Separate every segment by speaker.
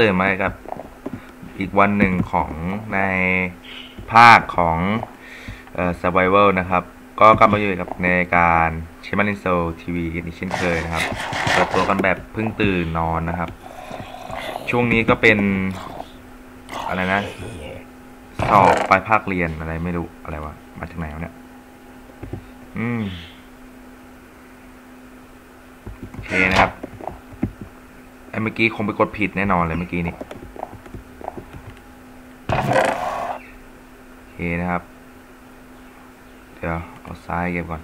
Speaker 1: ตื่นมากับ อีกวันหนึ่งของในภาคของเอ่อ survival นะครับ ก็กลับมาอยู่กับในการเชมารินโซทีวีกันอีกเช่นเคยนะครับเปิดตัวกันแบบเพิ่งตื่นนอนนะครับ ช่วงนี้ก็เป็น อะไรนะ สอบปลายภาคเรียนอะไรไม่รู้อะไรวะ มาจากไหนวะเนี่ย อืม โอเคนะครับ ไอ้เมื่อกี้คงไปกดผิดแน่นอนเลยเมื่อกี้นี่โอเคนะครับ เดี๋ยวเอาซ้ายเก็บก่อน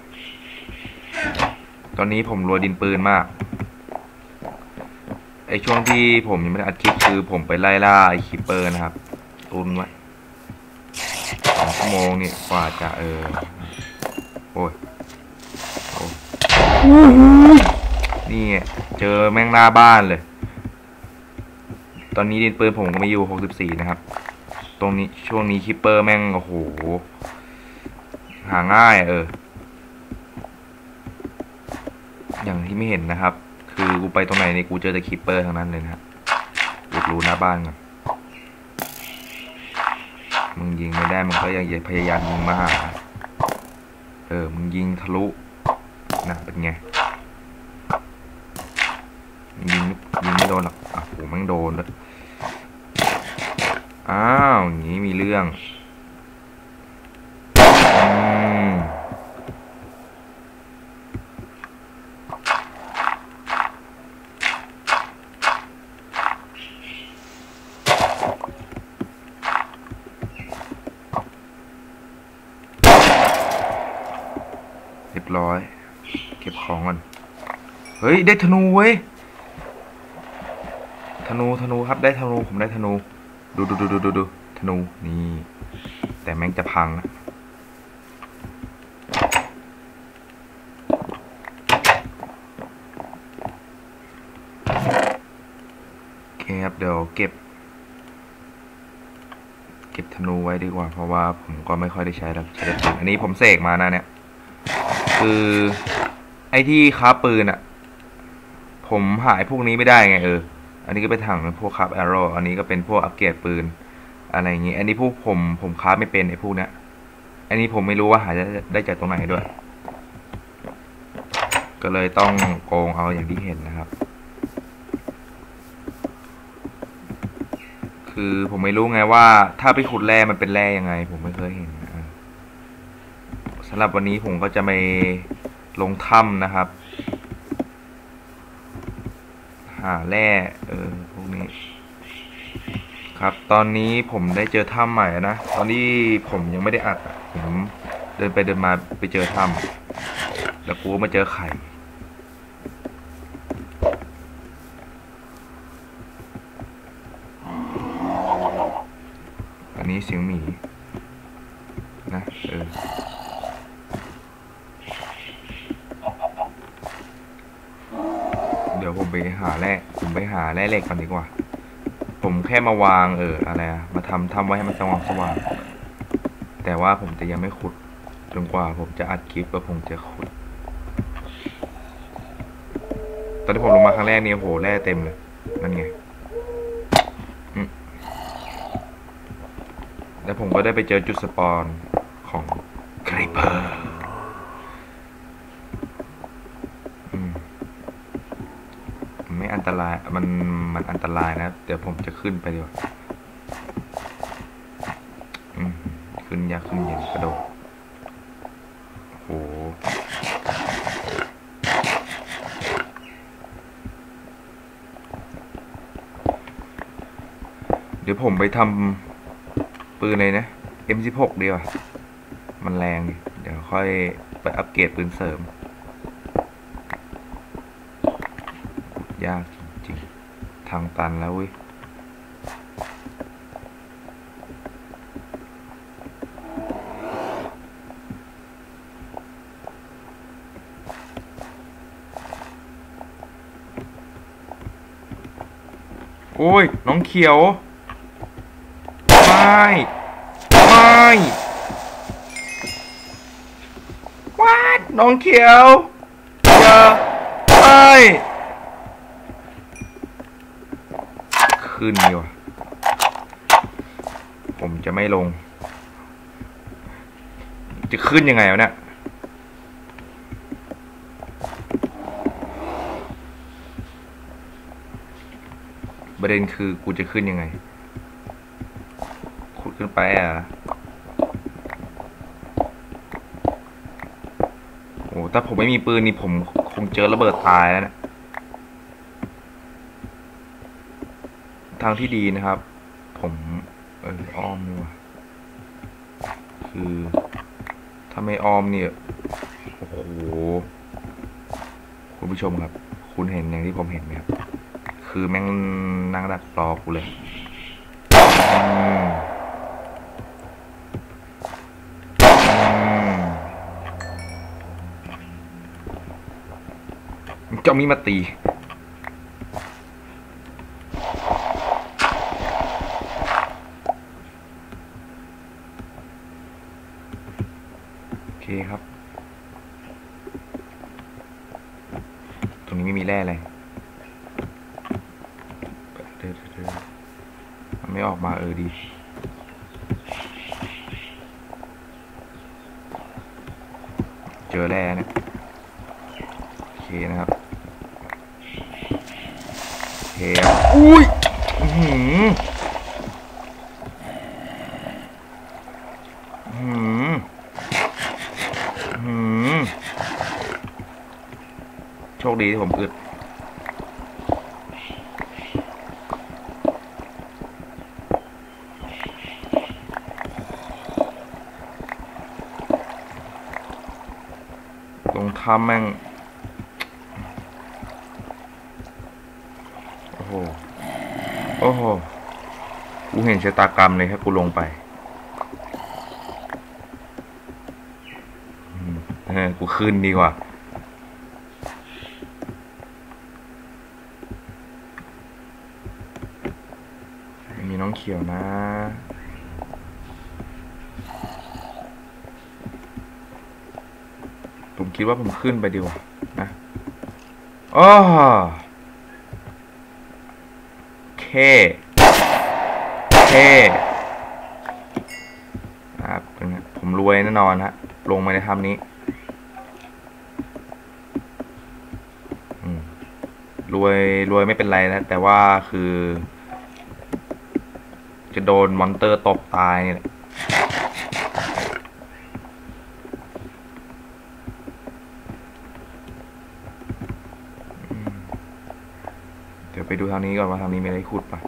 Speaker 1: ตอนนี้ผมรัวดินปืนมากไอช่วงที่ผมยังไม่ได้อัดคลิปคือผมไปไล่ล่าไอคิปเปอร์นะครับ ตุนไว้สองชั่วโมงนี่กว่าจะเออ โอ้ยโอ้ยนี่เจอแม่งหน้าบ้านเลย ตอนนี้ดินปืนผมก็มีอยู่หกสิบสี่นะครับ ตรงนี้ช่วงนี้คิปเปอร์แม่งโอ้โห หาง่ายเออ อย่างที่ไม่เห็นนะครับ คือกูไปตรงไหนในกูเจอแต่คิปเปอร์ทั้งนั้นเลยนะครับกูรู้หน้าบ้านก่อนมึงยิงไม่ได้มึงก็ยังพยายามยิงมาหา เออ มึงยิงทะลุนะเป็นไง ยิงยิงไม่โดนหรอกอะโหแม่งโดนด้วยอ้าวอย่างนี้มีเรื่องอืม เรียบร้อย เก็บของก่อน เฮ้ย ได้ธนูเว้ย ธนู ธนูครับ ได้ธนู ผมได้ธนู ดูดูดูดูดูดูธนู นี่ แต่แม่งจะพังนะโอเคครับ เดี๋ยวเก็บ เก็บธนูไว้ดีกว่า เพราะว่าผมก็ไม่ค่อยได้ใช้แล้วใช้แต่อันนี้ผมเสกมานะเนี่ย คือ ไอ้ที่ค้าปืนอะผมหายพวกนี้ไม่ได้ไงเออ อันนี้ก็เป็นถังพวกคราฟแอโร่อันนี้ก็เป็นพวกอัปเกรดปืน อะไรอย่างงี้ อันนี้พวกผมผมคราไม่เป็นไอ้พวกเนี้ย อันนี้ผมไม่รู้ว่าหาได้ได้จากตรงไหนด้วย ก็เลยต้องโกงเอาอย่างที่เห็นนะครับ คือผมไม่รู้ไงว่า ถ้าไปขุดแร่มันเป็นแร่ยังไง ผมไม่เคยเห็น สำหรับวันนี้ผมก็จะไปลงถ้ำนะครับ หาแร่เออพวกนี้ ครับตอนนี้ผมได้เจอถ้ำใหม่นะ ตอนนี้ผมยังไม่ได้อัดผมเดินไปเดินมาไปเจอถ้ำแล้วกูมาเจอไข่อันนี้เสียงหมีนะเออ เดี๋ยวผม ไปหาแร่ผมไปหาแร่เหล็กก่อนดีกว่า ผมแค่มาวางเอออะไรอะมาทำทำไว้ให้มันสว่างสว่างแต่ว่าผมจะยังไม่ขุดจนกว่า ผมจะอัดคลิปแล้วผมจะขุด ตอนที่ผมลงมาครั้งแรกเนี่ยโหแร่เต็มเลยนั่นไงแล้วผมก็ได้ไปเจอจุดสปอนของครเปอร์อืม ไม่อัน ตราย มันมันอันตรายนะเดี๋ยวผมจะขึ้นไปดีกว่าขึ้นยากขึ้นเย็นกระโดดโหเดี๋ยวผมไปทำปืนเลยนะ M16 ดีกว่า มันแรงดิเดี๋ยวค่อยไปอัปเกรดปืนเสริม ยากางตันแล้วเว้ยโอ้ย น้องเขียว ไม่ไม่วัดน้องเขียวอย่าไม่ ขึ้นดีกว่ผมจะไม่ลง จะขึ้นยังไงวะเนี่ยประเด็นคือกูจะขึ้นยังไงขุดขึ้นไปอะโอ้ถ้าผมไม่มีปืนนี่ผมคงเจอระเบิดตายแล้วนะ ทางที่ดีนะครับ ผมเอออ้อมนี่ว่ะคือถ้าไม่อ้อมเนี่ยโอ้โหคุณผู้ชมครับ คุณเห็นอย่างที่ผมเห็นไหมครับ คือแม่งนั่งดักรอกูเลยจะเอามีมาตี โอเคครับ ตรงนี้ไม่มีแร่เลยเดี๋ยวเดี๋ยวมันไม่ออกมาเออดี เจอแร่เนี่ย โอเคนะครับ โอเคครับอุ้ยอื้อหืออื้อหือ อืมโช คดีที่ผมอึดตรงถ้ำแม่ง โอ้โห โอ้โห กูเห็นชะตากรรมเลยถ้ากูลงไปเออกูขึ้นดีกว่า ไม่มีน้องเขียวนะผมคิดว่าผมขึ้นไปดีกว่านะอ้อเคเคครับผมรวยแน่นอนฮะ ลงมาในถ้ำนี้รวยรวยไม่เป็นไรนะ แต่ว่าคือ โดนมอนเตอร์ตบตายนี่แหละเดี๋ยวไปดูทางนี้ก่อนว่าทางนี้ไม่ได้ขุดปะ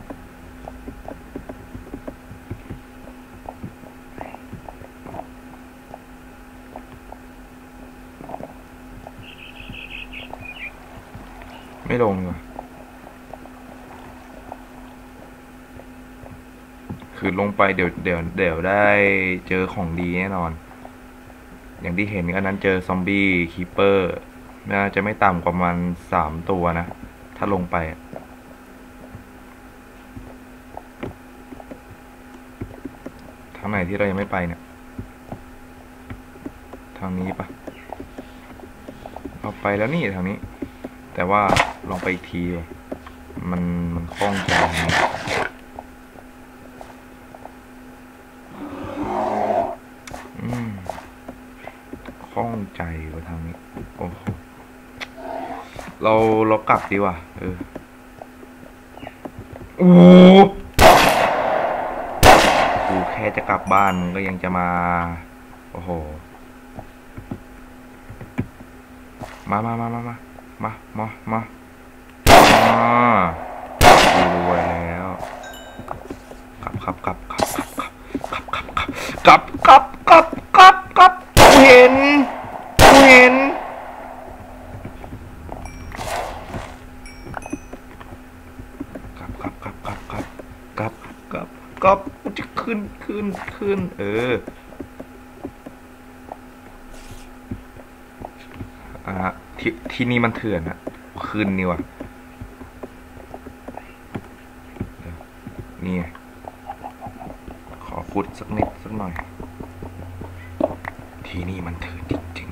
Speaker 1: ไม่ลงดีกว่าคือ ลงไปเดี๋ยวเดี๋ยวเดี๋ยวได้เจอของดีแน่นอน อย่างที่เห็นอันนั้นเจอซอมบี้คีเปอร์น่าจะไม่ต่ำกว่ามันสามตัวนะ ถ้าลงไป ทางไหนที่เรายังไม่ไปเนี่ย ทางนี้ปะเราไปแล้วนี่ทางนี้ แต่ว่าลองไปอีกทีว่ะมันมันคล่องใจนะอืมค ล่องใจว่าทางนี้โอ้โหเราเรากลับดีกว่าเออโอ้กูแค่จะกลับบ้านมึงก็ยังจะมา โอ้โห มามามามามามามามาอ่ากูรวยแล้ว กลับครับกลับ ขึ้น เออ อ่าที่ที่นี่มันเถื่อนอะคืนนี่วะเนี่ขอฟุตสักนิดสักหน่อย ที่นี่มันเถื่อนจริง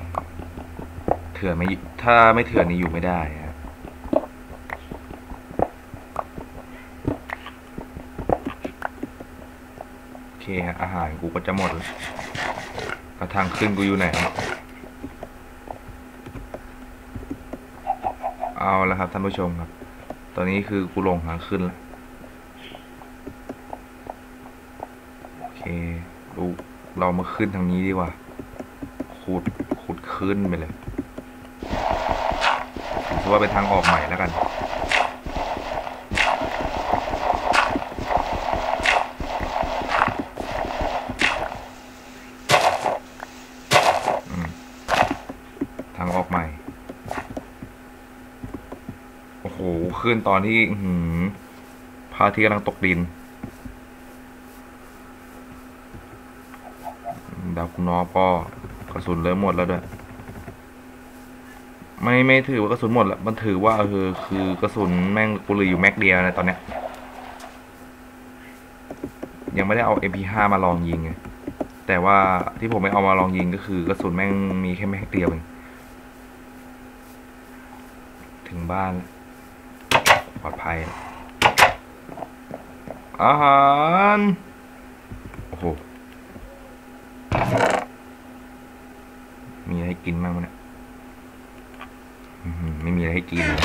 Speaker 1: ๆ เถื่อนไม่ถ้าไม่เถื่อนนี่อยู่ไม่ได้อะ เคฮะอาหารกูก็จะหมดแล้วกระทางขึ้นกูอยู่ไหนวะเอาแล้วครับท่านผู้ชมครับ ตอนนี้คือกูลงทางขึ้นแล้วโอเคดูเรามาขึ้นทางนี้ดีกว่า ขุดขุดขึ้นไปเลยถือว่าเป็นทางออกใหม่แล้วกัน ขึ้นตอนที่หืพระอาทิตย์กำลังตกดิน ดาวคุณนอก็กระสุนเริ่มหมดแล้วด้วย ไม่ไม่ถือว่ากระสุนหมดละมันถือว่าเออคือกระสุนแม่งกูเหลืออยู่แม็กเดียวนะตอนเนี้ย ยังไม่ได้เอา MP5 มาลองยิงไงแต่ว่าที่ผมไม่เอามาลองยิงก็คือกระสุนแม่งมีแค่แม็กเดียวเองถึงบ้านแล้ว ปลอดภัย อาหาร โอ้โห มีอะไรให้กินบ้างวะเนี่ยไม่มีอะไรให้กินเลย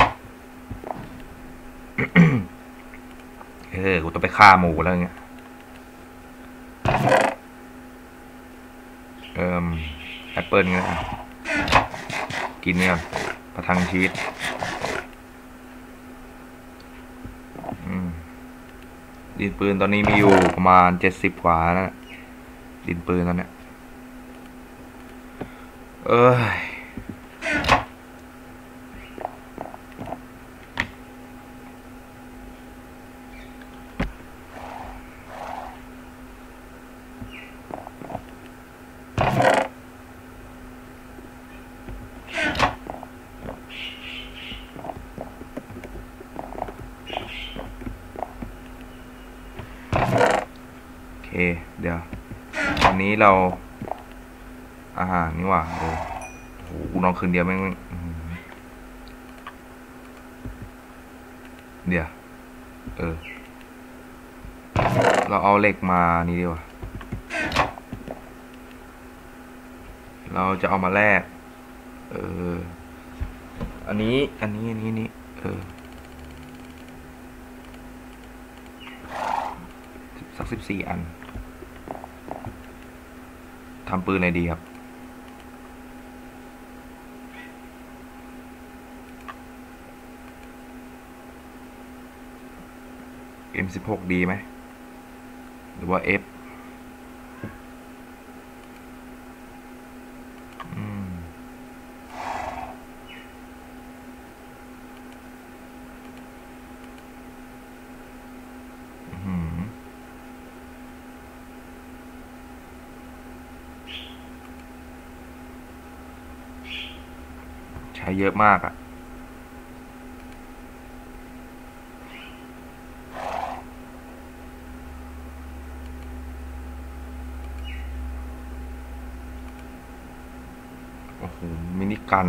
Speaker 1: เออ กูต้องไปฆ่าหมูแล้วเงี้ย เอ่มแอปเปิลเงี้ยอะกินเนี่ยก่อนประทังชีวิต อืม ดินปืนตอนนี้มีอยู่ประมาณเจ็ดสิบกว่าแล้วนะดินปืนตอนเนี้ยเอ้ย โอเค เดี๋ยว วั นี้เรา อาหารนี่ว่าโอ้โหกูนอนคืนเดียวแม่งเดี๋ยว เออ เราเอาเหล็กมานี่ดีกว่า เราจะเอามาแลก เออ อันนี้ อันนี้ อันนี้อันนี้เออสักสิบสี่อัน ทำปืนอะไรดีครับ M16 ดีไหม หรือว่า F อืม อื้อหือ ใช้ เยอะมากอะ่ะโอ้โหมินิกัน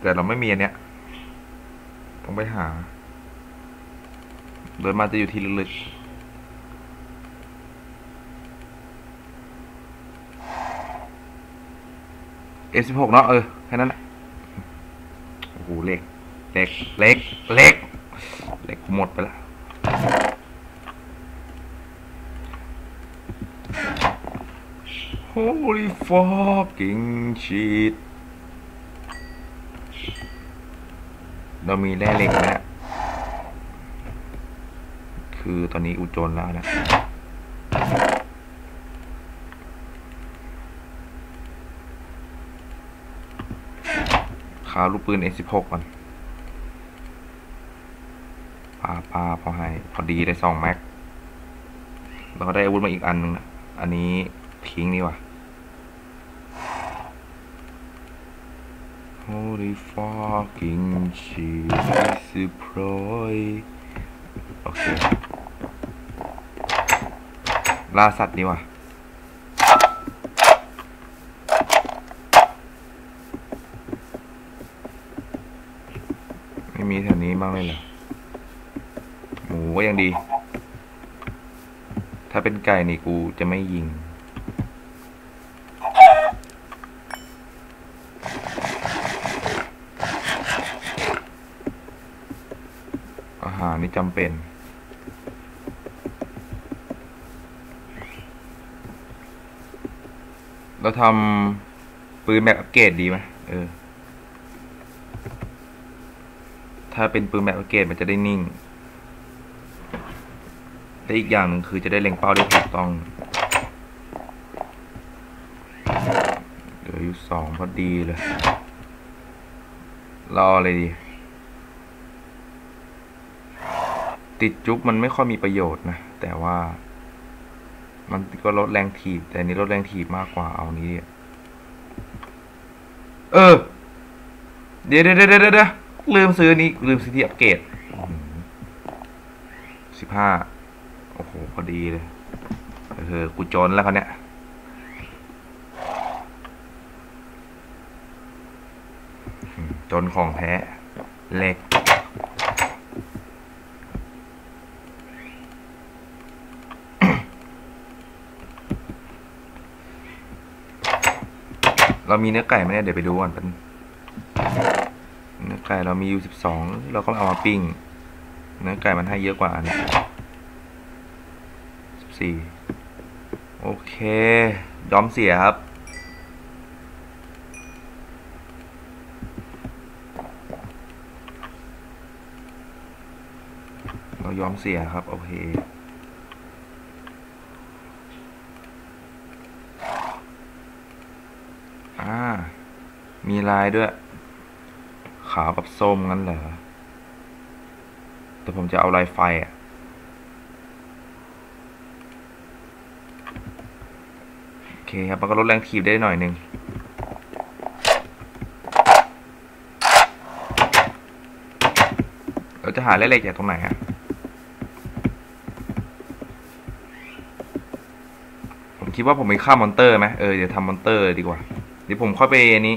Speaker 1: แต่เราไม่มีอันเนี้ย ต้องไปหา เดินมาจะอยู่ที่ลึกๆ S16 เนาะเออ แค่นั้นแหละโอ้โหเล็กเล็กเล็กเล็กเล็กหมดไปแล้ว Holy fucking shit เรามีแร่เหล็กแล้วคือตอนนี้อุจจนแล้วนะาวลูกปืน S16 ก่อนปาปาพอให้ พอดีได้สองแม็กแล้วก็ได้อาวุธมาอีกอันนึงนะอันนี้ทิ้งนี่ว่ะ Holy fucking shit surprise โอเคล่าสัตว์นี่ว่ะ ไม่มีแถวนี้บ้างเลยหมูก็ยังดี ถ้าเป็นไก่นี่กูจะไม่ยิง อาหารนี่จำเป็นเราทำปืนแบบอัปเกรดดีไหมเออ ถ้าเป็นปืนแบบอัปเกรดมันจะได้นิ่ง และอีกอย่างหนึ่งคือจะได้เล็งเป้าได้ถูกต้องเหลืออยู่สองพอดีเลยรอเลยดีติดจุ๊บมันไม่ค่อยมีประโยชน์นะ แต่ว่า มันก็ลดแรงถีบ แต่นี้ลดแรงถีบมากกว่าเอานี้ดิเออ เดี๋ยวเดี๋ยวเดี๋ยวเดี๋ยว ลืมซื้อนี้ลืมซื้อที่อัปเกรดสิบห้าโอ้โห พอดีเลยเออกูจนแล้วเขาเนี่ยจนของแท้เล็กเรามีเนื้อไก่ไหมเนี่ยเดี๋ยวไปดูก่อนเป็น ไก่เรามีอยู่สิบสองเราก็เอามาปิ้งเนื้อไก่มันให้เยอะกว่าอันนี้สิบสี่โอเคยอมเสียครับ เรายอมเสียครับ โอเคอ่ามีลายด้วยาวกับส้มงั้นเหรอ แต่ผมจะเอาลายไฟอะโอเคครับ มันก็ลดแรงถีบได้หน่อยหนึ่งเราจะหาเล็กจากตรงไหนอะผมคิดว่าผมไปฆ่ามอนเตอร์ไหมเออ เดี๋ยวทำมอนเตอร์ดีกว่า เดี๋ยวผมค่อยไปอันนี้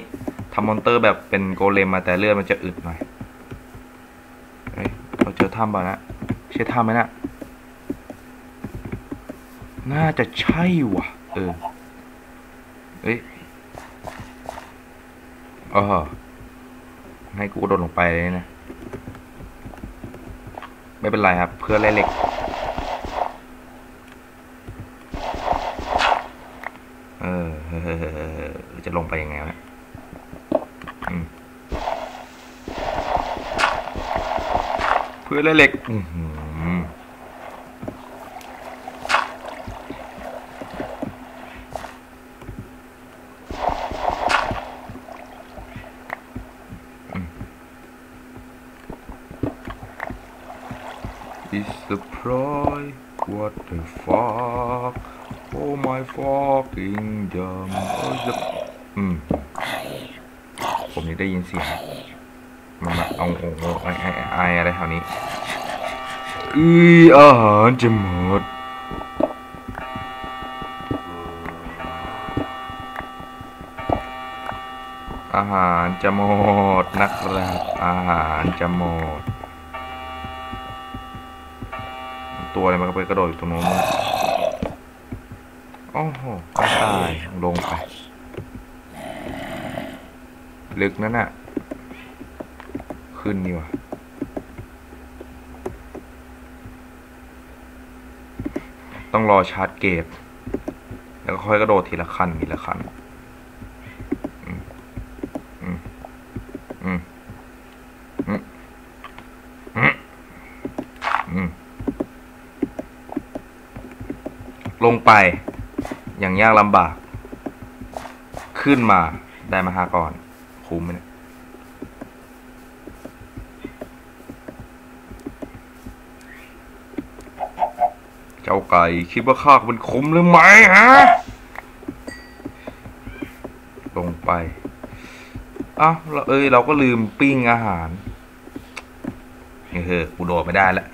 Speaker 1: ทำมอนเตอร์แบบเป็นโกเลมมาแต่เลือดมันจะอึดหน่อยเฮ้ยเราเจอถ้ำป่ะนะใช่ถ้ำไหมนะน่าจะใช่ว่ะ เออเอ้ยเออให้กูโดดลงไปเลยนะ ไม่เป็นไรครับ เพื่อแร่เหล็ก เออ จะลงไปยังไงวะอืม เพื่อแร่เหล็กอือหือ It's the pride what the fuck oh my fucking dumb oh the อืมผมนี่ได้ยินเสียงมันมาเอาโอ้โหไอไอไออะไรแถวนี้ อืออาหารจะหมดอาหารจะหมดนะครับอาหารจะหมด ตัวอะไรมันก็ไปกระโดดอยู่ตรงโน้นโอ้โหก็ตายลงไปลึกนั่นน่ะ ขึ้นนี่วะ ต้องรอชาร์จเกต แล้วก็ค่อยกระโดดทีละขั้นทีละขั้นลงไป อย่างยากลำบาก ขึ้นมาได้มาหาก่อน คุ้มไหมเนี่ย เจ้า ไก่คิดว่าข้ามันคุ้มหรือไม่ฮะ ลงไปอ้าวเราเอ้ยเราก็ลืมปิ้งอาหารเฮ้ยกูโดดไม่ได้ล้ว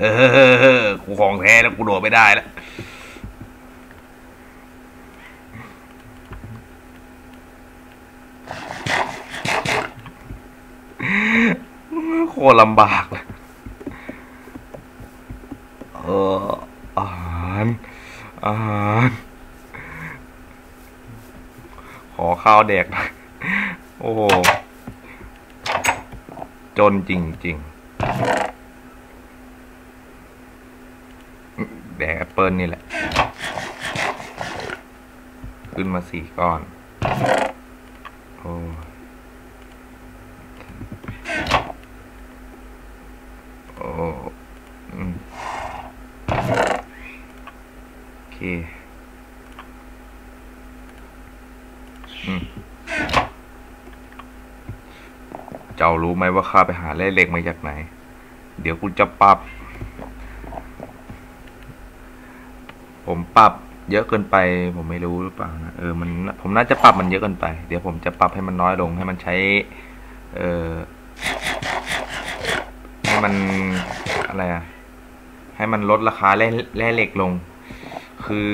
Speaker 1: เออกูของแท้แล้วกูโดดไม่ได้ล้วโคตรลำบากเลย อออะอาหารขอข้าวแดกน่อยโอ้โหจนจริงๆแดกแอปเปิลนี่แหละ ขึ้นมาสี่ก้อน โอ้โอ้อืมโอเค อืม เจ้ารู้ ไหมว่าข้าไปหาแร่เหล็กมาจากไหน เดี๋ยวกูจะปรับ ผมปรับเยอะเกินไป ผมไม่รู้หรือเปล่านะเออมันผมน่าจะปรับมันเยอะเกินไป เดี๋ยวผมจะปรับให้มันน้อยลงให้มันใช้ เออให้มันอะไรอะให้มันลดราคาแร่แร่เหล็กลง คือ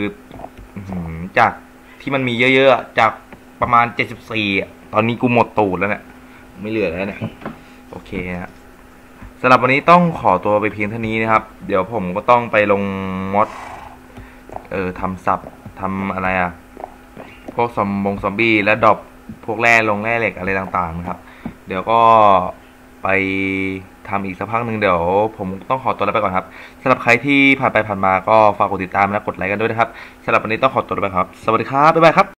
Speaker 1: หืจากที่มันมีเยอะๆจากประมาณเจ็ดสิบสี่ตอนนี้กูหมดตูดแล้วเนี่ย ไม่เหลือแล้วเนี่ยโอเคฮะสำหรับวันนี้ต้องขอตัวไปเพียงเท่านี้นะครับ เดี๋ยวผมก็ต้องไปลงมอดเออทำซับทำอะไรอะพวกซอมบงซอมบี้และดรอปพวกแร่ลงแร่เหล็กอะไรต่างๆนะครับ เดี๋ยวก็ไปทำอีกสักพักหนึ่งเดี๋ยวผมต้องขอตัวลาไปก่อนครับสำหรับใครที่ผ่านไปผ่านมาก็ฝากกดติดตามและกดไลค์กันด้วยนะครับสำหรับวันนี้ต้องขอตัวลาไปครับ สวัสดีครับ บ๊ายบายครับ